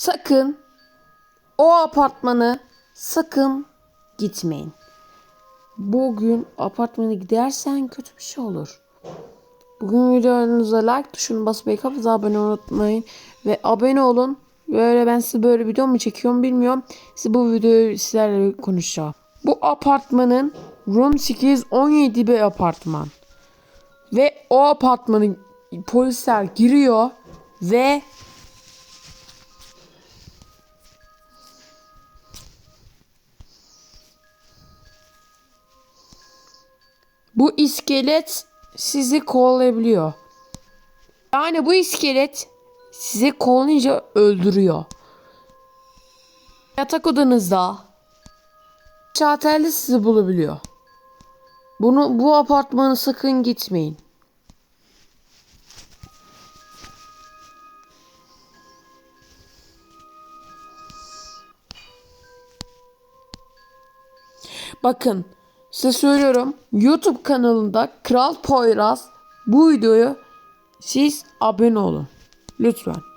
sakın o apartmanı sakın gitmeyin. Bugün apartmana gidersen kötü bir şey olur. Bugün videonuza like tuşunu basmayı kapıza abone unutmayın. Ve abone olun. Böyle ben size böyle video mu çekiyorum bilmiyorum. Size bu videoyu sizlerle konuşacağım. Bu apartmanın Room 817 bir apartman. Ve o apartmanın polisler giriyor ve bu iskelet sizi kovalayabiliyor. Yani bu iskelet sizi kovalayınca öldürüyor. Yatak odanızda şartelde sizi bulabiliyor. Bunu bu apartmanı sakın gitmeyin. Bakın size söylüyorum YouTube kanalında Kral Poyraz bu videoyu siz abone olun. Lütfen.